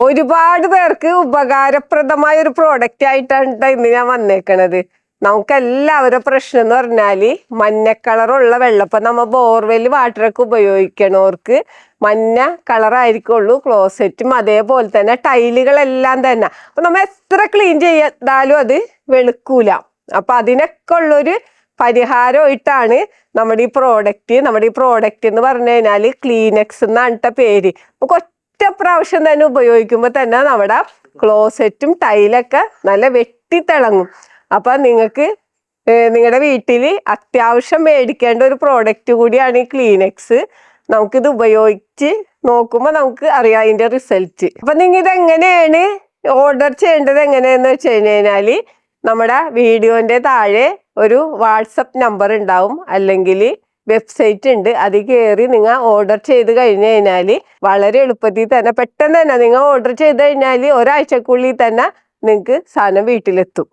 ഒരുപാട് പേർക്ക് ഉപകാരപ്രദമായ ഒരു പ്രോഡക്റ്റ് ആയിട്ടാണ് ഇന്ന് ഞാൻ വന്നേക്കണത്. നമുക്ക് എല്ലാവരുടെ പ്രശ്നം എന്ന് പറഞ്ഞാൽ മഞ്ഞ കളറുള്ള വെള്ളം. ഇപ്പൊ നമ്മ ബോർവെൽ വാട്ടറൊക്കെ ഉപയോഗിക്കണവർക്ക് മഞ്ഞ കളറായിരിക്കുള്ളൂ ക്ലോസറ്റും അതേപോലെ തന്നെ ടൈലുകളെല്ലാം തന്നെ. അപ്പൊ നമ്മ എത്ര ക്ലീൻ ചെയ്താലും അത് വെളുക്കൂല. അപ്പൊ അതിനൊക്കെ ഉള്ളൊരു പരിഹാരമായിട്ടാണ് നമ്മുടെ ഈ പ്രോഡക്റ്റ് നമ്മുടെ ഈ പ്രോഡക്റ്റ് എന്ന് പറഞ്ഞു കഴിഞ്ഞാൽ ക്ലീനക്സ് എന്നാണ് പേര്. നമുക്ക് ഒറ്റ പ്രാവശ്യം തന്നെ ഉപയോഗിക്കുമ്പോൾ തന്നെ നമ്മുടെ ക്ലോസറ്റും ടൈലൊക്കെ നല്ല വെട്ടിത്തിളങ്ങും. അപ്പൊ നിങ്ങൾക്ക് നിങ്ങളുടെ വീട്ടിൽ അത്യാവശ്യം മേടിക്കേണ്ട ഒരു പ്രോഡക്റ്റ് കൂടിയാണ് ഈ ക്ലീനെക്സ് നമുക്കിത് ഉപയോഗിച്ച് നോക്കുമ്പോൾ നമുക്ക് അറിയാം അതിന്റെ റിസൾട്ട് അപ്പം നിങ്ങൾ ഇത് എങ്ങനെയാണ് ഓർഡർ ചെയ്യേണ്ടത് എങ്ങനെയാന്ന് വെച്ച് കഴിഞ്ഞാൽ നമ്മുടെ വീഡിയോന്റെ താഴെ ഒരു വാട്സപ്പ് നമ്പർ ഉണ്ടാവും. അല്ലെങ്കിൽ വെബ്സൈറ്റ് ഉണ്ട്. അതിൽ കയറി നിങ്ങൾ ഓർഡർ ചെയ്ത് കഴിഞ്ഞ് കഴിഞ്ഞാൽ വളരെ എളുപ്പത്തിൽ തന്നെ പെട്ടെന്ന് തന്നെ നിങ്ങൾ ഓർഡർ ചെയ്ത് കഴിഞ്ഞാൽ ഒരാഴ്ചക്കുള്ളിൽ തന്നെ നിങ്ങൾക്ക് സാധനം വീട്ടിലെത്തും.